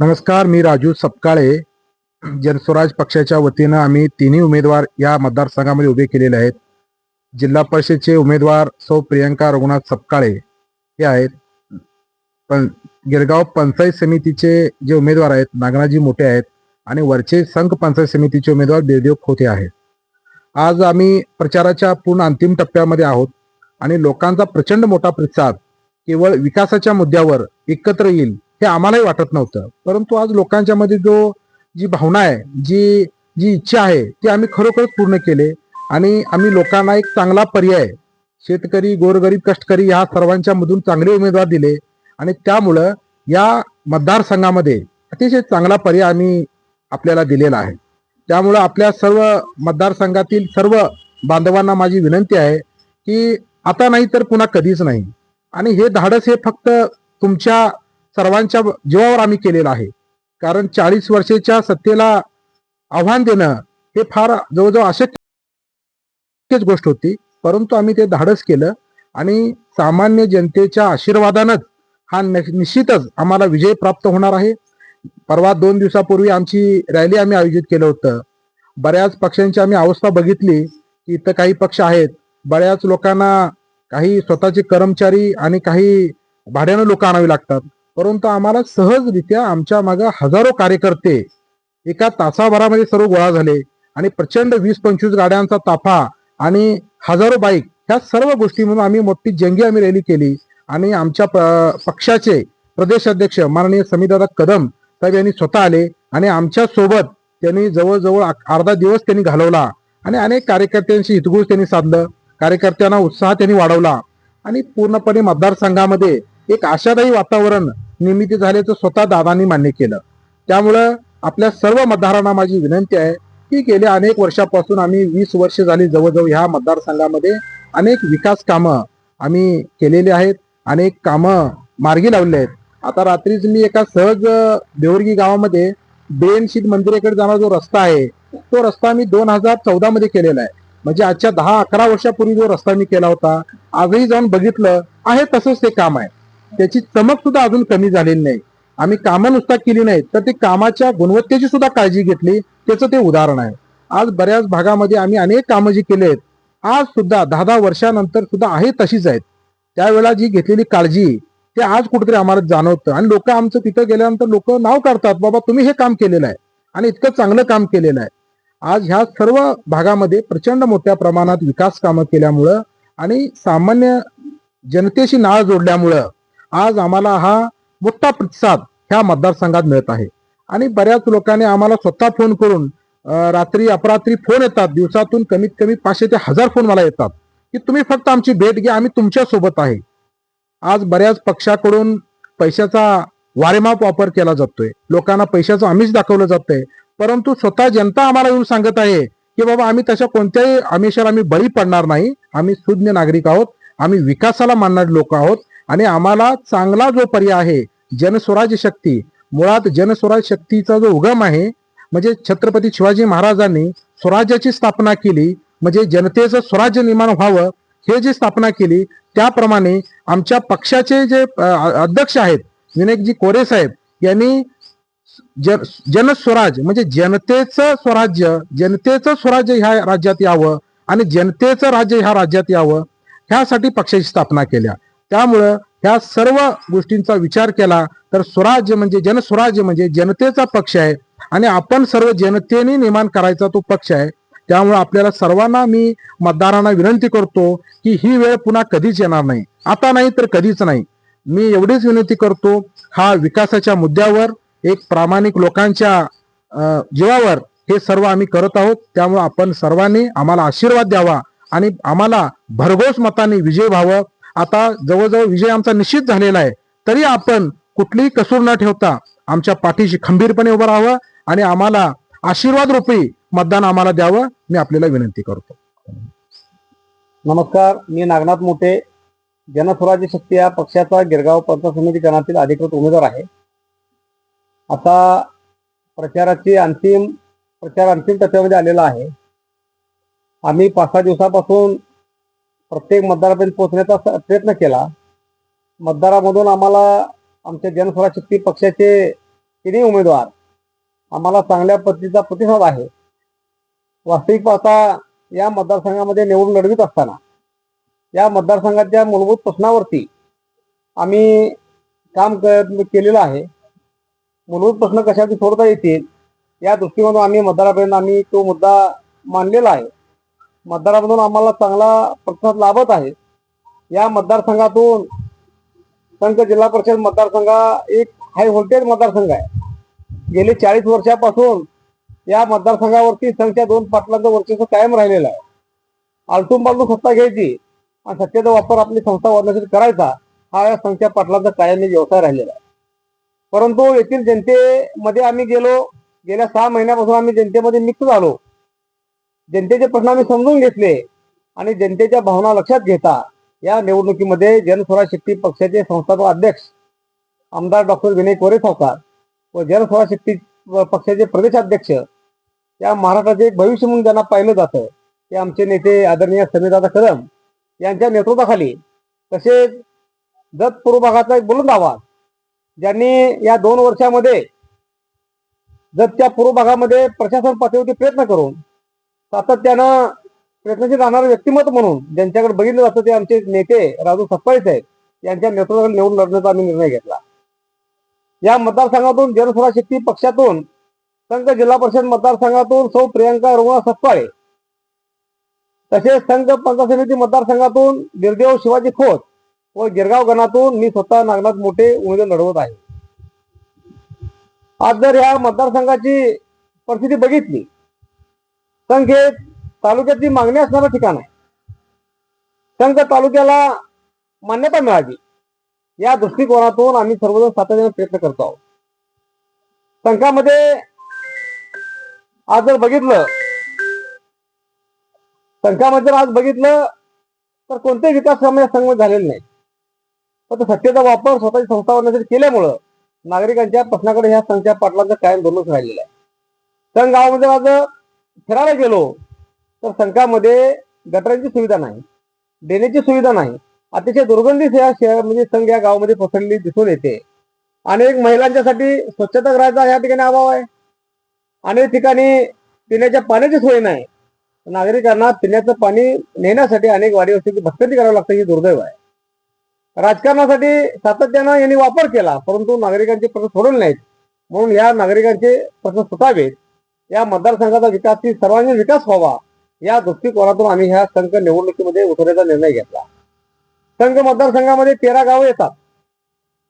नमस्कार मी राजू सपकाळे. जनस्वराज पक्षाच्या वतीनं आम्ही तिन्ही उमेदवार या मतदारसंघामध्ये उभे केलेले आहेत. जिल्हा परिषदचे उमेदवार सौ प्रियंका रघुनाथ सपकाळे हे आहेत. पण गिरगाव पंचायत समितीचे जे उमेदवार आहेत नागनाजी मोठे आहेत आणि वरचे संघ पंचायत समितीचे उमेदवार देवदेव खोते आहेत. आज आम्ही प्रचाराच्या पूर्ण अंतिम टप्प्यामध्ये आहोत आणि लोकांचा प्रचंड मोठा प्रतिसाद केवळ विकासाच्या मुद्द्यावर एकत्र येईल हे आम्हालाही वाटत नव्हतं. परंतु आज लोकांच्या मध्ये जो जी भावना आहे जी जी इच्छा आहे ती आम्ही खरोखरच पूर्ण केले आणि आम्ही लोकांना एक चांगला पर्याय शेतकरी गोरगरीब कष्टकरी ह्या सर्वांच्या मधून चांगले उमेदवार दिले आणि त्यामुळं या मतदारसंघामध्ये अतिशय चांगला पर्याय आम्ही आपल्याला दिलेला आहे. त्यामुळं आपल्या सर्व मतदारसंघातील सर्व बांधवांना माझी विनंती आहे की आता नाही तर पुन्हा कधीच नाही. आणि हे धाडस हे फक्त तुमच्या सर्वांच्या जीवावर आम्ही केलेलं आहे. कारण चाळीस वर्षाच्या सत्तेला आव्हान देणं हे फार जवळजवळ अशक्यच गोष्ट होती. परंतु आम्ही ते धाडस केलं आणि सामान्य जनतेच्या आशीर्वादानंच हा नि- निश्चितच आम्हाला विजय प्राप्त होणार आहे. परवा दोन दिवसापूर्वी आमची रॅली आम्ही आयोजित केलं होतं. बऱ्याच पक्षांची आम्ही अवस्था बघितली की इथं काही पक्ष आहेत. बऱ्याच लोकांना काही स्वतःचे कर्मचारी आणि काही भाड्यानं लोक आणावी लागतात. परंतु आम्हाला सहजरित्या आमच्या मागे हजारो कार्यकर्ते एका तासाभरामध्ये सर्व गोळा झाले आणि प्रचंड वीस पंचवीस गाड्यांचा ताफा आणि हजारो बाईक ह्या सर्व गोष्टी म्हणून आम्ही मोठी जंगी आम्ही रॅली केली. आणि आमच्या पक्षाचे प्रदेश अध्यक्ष माननीय समीदादा कदम साहेब यांनी स्वतः आले आणि आमच्यासोबत त्यांनी जवळजवळ अर्धा दिवस त्यांनी घालवला आणि अनेक कार्यकर्त्यांशी हितगुज त्यांनी साधलं. कार्यकर्त्यांना उत्साह त्यांनी वाढवला. आणि पूर्णपणे मतदारसंघामध्ये एक आशादायी वातावरण निर्मिती झाल्याचं स्वतः दादांनी मान्य केलं. त्यामुळं आपल्या सर्व मतदारांना माझी विनंती आहे की गेल्या अनेक वर्षापासून आम्ही वीस वर्ष झाली जवळजवळ ह्या मतदारसंघामध्ये अनेक विकास कामं आम्ही केलेली आहेत अनेक कामं मार्गी लावले आहेत. आता रात्रीच मी एका सहज देवरगी गावामध्ये बेनशीद मंदिराकडे जाणारा जो रस्ता आहे तो रस्ता मी दोन हजार चौदा मध्ये केलेला आहे. म्हणजे आजच्या दहा अकरा वर्षापूर्वी जो रस्ता मी केला होता आजही जाऊन बघितलं आहे तसंच ते काम आहे. त्याची चमक सुद्धा अजून कमी झालेली नाही. आम्ही कामं नुसता केली नाही तर ते कामाच्या गुणवत्तेची सुद्धा काळजी घेतली त्याचं ते उदाहरण आहे. आज बऱ्याच भागामध्ये आम्ही अनेक कामं जी केली आहेत आज सुद्धा दहा दहा वर्षानंतर सुद्धा आहे तशीच आहेत. त्यावेळेला जी घेतलेली काळजी ते आज कुठेतरी आम्हाला जाणवतं. आणि लोक आमचं तिथं गेल्यानंतर लोक नाव काढतात बाबा तुम्ही हे काम केलेलं आहे. आणि इतकं चांगलं काम केलेलं आहे. आज ह्या सर्व भागामध्ये प्रचंड मोठ्या प्रमाणात विकास कामं केल्यामुळं आणि सामान्य जनतेशी नाळ जोडल्यामुळं आज आम्हाला हा मोठा प्रतिसाद ह्या मतदारसंघात मिळत आहे. आणि बऱ्याच लोकांनी आम्हाला स्वतः फोन करून रात्री अपरात्री फोन येतात. दिवसातून कमीत कमी पाचशे ते हजार फोन मला येतात. की तुम्ही फक्त आमची भेट घ्या आम्ही तुमच्यासोबत आहे. आज बऱ्याच पक्षाकडून पैशाचा वारेमाप वापर केला जातोय. लोकांना पैशाचं आमिष दाखवलं जातंय. परंतु स्वतः जनता आम्हाला येऊन सांगत आहे की बाबा आम्ही तशा कोणत्याही आमिषाला आम्ही बळी पडणार नाही. आम्ही सुज्ञ नागरिक आहोत. आम्ही विकासाला मानणारे लोक आहोत. आणि आम्हाला चांगला जो पर्याय आहे जनस्वराज्य शक्ती मुळात जनस्वराज शक्तीचा जो उगम आहे म्हणजे छत्रपती शिवाजी महाराजांनी स्वराज्याची स्थापना केली म्हणजे जनतेचं स्वराज्य निर्माण व्हावं हे जी स्थापना केली त्याप्रमाणे आमच्या पक्षाचे जे अध्यक्ष आहेत विनायकजी कोरे साहेब यांनी जन जनस्वराज म्हणजे जनतेचं स्वराज्य जनतेचं स्वराज्य ह्या राज्यात यावं आणि जनतेचं राज्य ह्या राज्यात यावं ह्यासाठी पक्षाची स्थापना केल्या. त्यामुळं ह्या सर्व गोष्टींचा विचार केला तर स्वराज्य म्हणजे जनस्वराज्य म्हणजे जनतेचा पक्ष आहे. आणि आपण सर्व जनतेने निर्माण करायचा तो पक्ष आहे. त्यामुळे आपल्याला सर्वांना मी मतदारांना विनंती करतो की ही वेळ पुन्हा कधीच येणार नाही. आता नाही तर कधीच नाही. मी एवढीच विनंती करतो हा विकासाच्या मुद्द्यावर एक प्रामाणिक लोकांच्या जीवावर हे सर्व आम्ही करत आहोत. त्यामुळे आपण सर्वांनी आम्हाला आशीर्वाद द्यावा आणि आम्हाला भरघोस मताने विजय व्हावं. आता जवळजवळ विजय आमचा निश्चित झालेला आहे. तरी आपण कुठलीही कसूर न ठेवता आमच्या पाठीशी खंबीरपणे उभं राहावं आणि आम्हाला आशीर्वाद रूपी मतदान आम्हाला द्यावं मी आपल्याला विनंती करतो. नमस्कार मी नागनाथ मोठे. जनस्वराज्य शक्ती या पक्षाचा गिरगाव पंचायत समिती गणातील अधिकृत उमेदवार आहे. आता प्रचाराची अंतिम प्रचार अंतिम टप्प्यामध्ये आलेला आहे. आम्ही पाच सहा दिवसापासून प्रत्येक मतदारापर्यंत पोहोचण्याचा स- प्रयत्न केला. मतदारामधून आम्हाला आमच्या जनस्वराज शक्ती पक्षाचे तिन्ही उमेदवार आम्हाला चांगल्या पद्धतीचा प्रतिसाद आहे. वास्तविक पाहता या मतदारसंघामध्ये निवडून लढवित असताना या मतदारसंघाच्या मूलभूत प्रश्नावरती आम्ही काम केलेलं आहे. मूलभूत प्रश्न कशाची सोडता येतील या दृष्टीमधून आम्ही मतदारापर्यंत आम्ही तो मुद्दा मानलेला आहे. मतदारामधून आम्हाला चांगला प्रतिसाद लाभत आहे. या मतदारसंघातून संघ जिल्हा परिषद मतदारसंघ एक हाय व्होल्टेज मतदारसंघ आहे. गेले चाळीस वर्षापासून या मतदारसंघावरती संघच्या दोन पाटलांचं वर्चस्व कायम राहिलेलं आहे. आलटून बालटून सत्ता घ्यायची आणि सत्तेचा वापर आपली संस्था वाढण्यासाठी करायचा हा या संघच्या पाटलांचा कायमी व्यवसाय राहिलेला आहे. परंतु येथील जनतेमध्ये आम्ही गेलो गेल्या सहा महिन्यापासून आम्ही जनतेमध्ये मिक्स झालो. जनतेचे प्रश्न आम्ही समजून घेतले आणि जनतेच्या भावना लक्षात घेता या निवडणुकीमध्ये जनस्वराज शक्ती पक्षाचे संस्थापक अध्यक्ष आमदार डॉक्टर विनय कोरे सावकार व जनस्वराज शक्ती पक्षाचे प्रदेशाध्यक्ष या महाराष्ट्राचे भविष्य म्हणून त्यांना पाहिलं जातं ते आमचे नेते आदरणीय समीरदादा कदम यांच्या नेतृत्वाखाली तसेच जत पूर्व भागाचा एक बुलंद आवाज ज्यांनी या दोन वर्षामध्ये जतच्या पूर्व भागामध्ये प्रशासन पातळीवरती प्रयत्न करून सातत्यानं प्रयत्नशील राहणारे व्यक्तिमत्व म्हणून ज्यांच्याकडे बघितलं जातं ते आमचे नेते राजू सप्पाळे साहेब यांच्या नेतृत्वाखाली निवडून लढण्याचा आम्ही निर्णय घेतला. या मतदारसंघातून जनस्वराज शक्ती पक्षातून संघ जिल्हा परिषद मतदारसंघातून सौ प्रियंका रुग्णा सप्पाळे तसेच संघ पंचायत समिती मतदारसंघातून गिरदेव शिवाजी खोत व गिरगाव गणातून मी स्वतः नागनाथ मोठे उमेदवार लढवत आहे. आज जर या मतदारसंघाची परिस्थिती बघितली संघ हे तालुक्याची मागणी असणारं ठिकाण आहे. संघ तालुक्याला मान्यता मिळावी या दृष्टिकोनातून आम्ही सर्वजण सातत्याने प्रयत्न करतो आहोत. संघामध्ये आज जर बघितलं संघामध्ये जर आज बघितलं तर कोणतेही विकास काम या संघ झालेले नाही फक्त सत्तेचा वापर स्वतःची संस्था वाढण्यासाठी केल्यामुळं नागरिकांच्या प्रश्नाकडे ह्या संघच्या पाटलांचं कायम दुर्लक्ष राहिलेलं आहे. संघ गावामध्ये आज फिरायला गेलो तर संघामध्ये गटरांची सुविधा नाही देण्याची सुविधा नाही. अतिशय दुर्गंधी या शहर म्हणजे संघ या गावामध्ये पसरलेली दिसून येते. अनेक महिलांच्यासाठी स्वच्छता स्वच्छतागृहाचा या ठिकाणी अभाव आहे. अनेक ठिकाणी पिण्याच्या पाण्याची सोय नाही. नागरिकांना पिण्याचं पाणी नेण्यासाठी अनेक वाडी वस्तीची भटकंती करावी लागते ही दुर्दैव आहे. राजकारणासाठी सातत्यानं यांनी वापर केला परंतु नागरिकांचे प्रश्न सोडवले नाहीत. म्हणून या नागरिकांचे प्रश्न सुटावेत. या मतदारसंघाचा विकास ही सर्वांगीण विकास व्हावा या दृष्टिकोनातून आम्ही ह्या संघ निवडणुकीमध्ये उतरण्याचा निर्णय घेतला. संघ मतदारसंघामध्ये तेरा गावं येतात.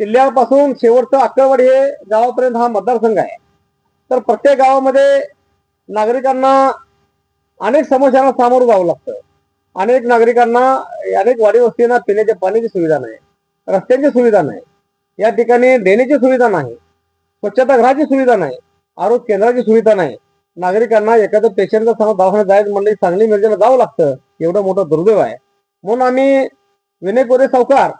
किल्ल्यापासून शेवटचं अक्कलवाडी हे गावापर्यंत हा मतदारसंघ आहे. तर प्रत्येक गावामध्ये नागरिकांना अनेक समस्यांना सामोरं जावं लागतं. अनेक नागरिकांना अनेक वाडी वस्तींना पिण्याच्या पाण्याची सुविधा नाही रस्त्यांची सुविधा नाही. या ठिकाणी देण्याची सुविधा नाही स्वच्छतागृहाची सुविधा नाही आरोग्य केंद्राची सुविधा नाही. नागरिकांना एखादं पेशंटचा समजा दवाखान्यात जायचं म्हणलं चांगली सांगली मिरजेला जावं लागतं. एवढं मोठं दुर्दैव आहे. म्हणून आम्ही विनय कोरे सावकार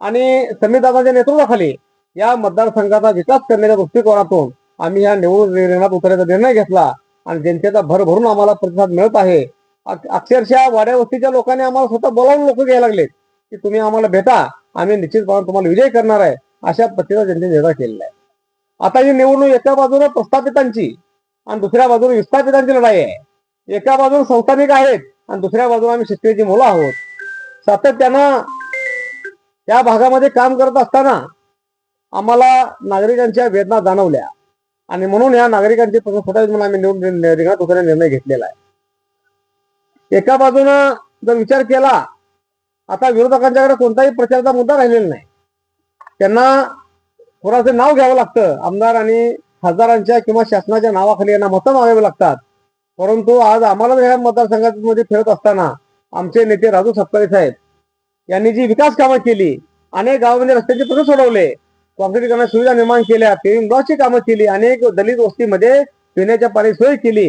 आणि समीरदादाच्या नेतृत्वाखाली या मतदारसंघाचा विकास करण्याच्या दृष्टिकोनातून आम्ही या निवडणूक निर्णयात उतरायचा निर्णय घेतला आणि जनतेचा भर भरून आम्हाला प्रतिसाद मिळत आहे. अक्षरशः वाड्यावस्तीच्या लोकांनी आम्हाला स्वतः बोलावून लोक घ्यायला लागलेत की तुम्ही आम्हाला भेटा आम्ही निश्चितपणे तुम्हाला विजय करणार आहे अशा पद्धतीचा जनतेने निर्धार केलेला आहे. आता ही निवडणूक एका बाजूने प्रस्थापितांची आणि दुसऱ्या बाजूने विस्थापितांची लढाई आहे. एका बाजूने संस्थानिक आहेत आणि दुसऱ्या बाजूने आम्ही शेतकऱ्याची मुलं आहोत. सातत्यानं त्या भागामध्ये काम करत असताना आम्हाला नागरिकांच्या वेदना जाणवल्या. आणि म्हणून या नागरिकांचे प्रश्न म्हणून आम्ही निवडून रिंगणात निर्णय घेतलेला आहे. एका बाजूनं जर विचार केला आता विरोधकांच्याकडे कोणताही प्रचाराचा मुद्दा राहिलेला नाही. त्यांना थोडासे नाव घ्यावं लागतं. आमदार आणि खासदारांच्या किंवा शासनाच्या नावाखाली यांना मतं मागावी लागतात. परंतु आज आम्हाला ह्या मतदारसंघामध्ये फिरत असताना आमचे नेते राजू सत्तारे साहेब यांनी जी विकास कामं केली अनेक गावामध्ये रस्त्याचे प्रश्न सोडवले कॉन्क्रीटीकरण सुविधा निर्माण केल्या पेविंग ब्लॉकची कामं केली अनेक दलित वस्तीमध्ये पिण्याच्या पाणी सोय केली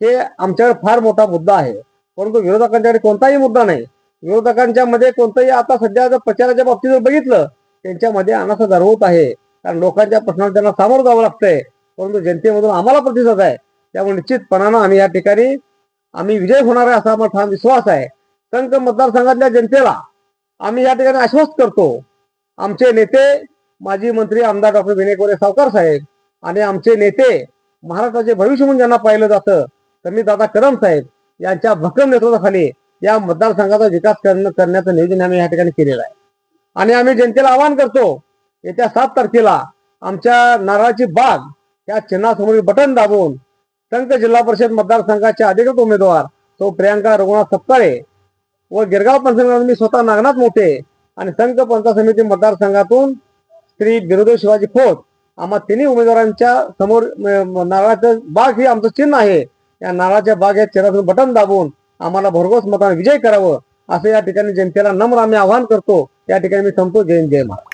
हे आमच्याकडे फार मोठा मुद्दा आहे. परंतु विरोधकांच्याकडे कोणताही मुद्दा नाही. विरोधकांच्या मध्ये कोणताही आता सध्या जर प्रचाराच्या बाबतीत जर बघितलं त्यांच्यामध्ये अनासा दरवत आहे. कारण लोकांच्या प्रश्नाला त्यांना सामोरं जावं लागतंय. परंतु जनतेमधून आम्हाला प्रतिसाद आहे. त्यामुळे निश्चितपणानं आम्ही या ठिकाणी आम्ही विजय होणार आहे असा आम्हाला ठाम विश्वास आहे. कंक मतदारसंघातल्या जनतेला आम्ही या ठिकाणी आश्वस्त करतो. आमचे नेते माजी मंत्री आमदार डॉक्टर विनय कोरे सावकार साहेब आणि आमचे नेते महाराष्ट्राचे भविष्य म्हणून ज्यांना पाहिलं जातं तर मी दादा कदम साहेब यांच्या भक्कम नेतृत्वाखाली या मतदारसंघाचा विकास करणं करण्याचं नियोजन आम्ही या ठिकाणी केलेलं आहे. आणि आम्ही जनतेला आवाहन करतो येत्या सात तारखेला आमच्या नारळाची बाग या चिन्हासमोरील बटन दाबून संघ जिल्हा परिषद मतदारसंघाचे अधिकृत उमेदवार तो प्रियांका रघुनाथ सपकाळे व गिरगाव पंचायत मी स्वतः नागनाथ मोठे आणि संघ पंचायत समिती मतदारसंघातून श्री बिरुदेव शिवाजी खोत आम्हा तिन्ही उमेदवारांच्या समोर नारळाचं बाग हे आमचं चिन्ह आहे. या नारळाच्या बाग या चिन्हातून बटन दाबून आम्हाला भरघोस मताने विजय करावं असं या ठिकाणी जनतेला नम्र आम्ही आवाहन करतो. या ठिकाणी मी संपतो जय जय महाराज.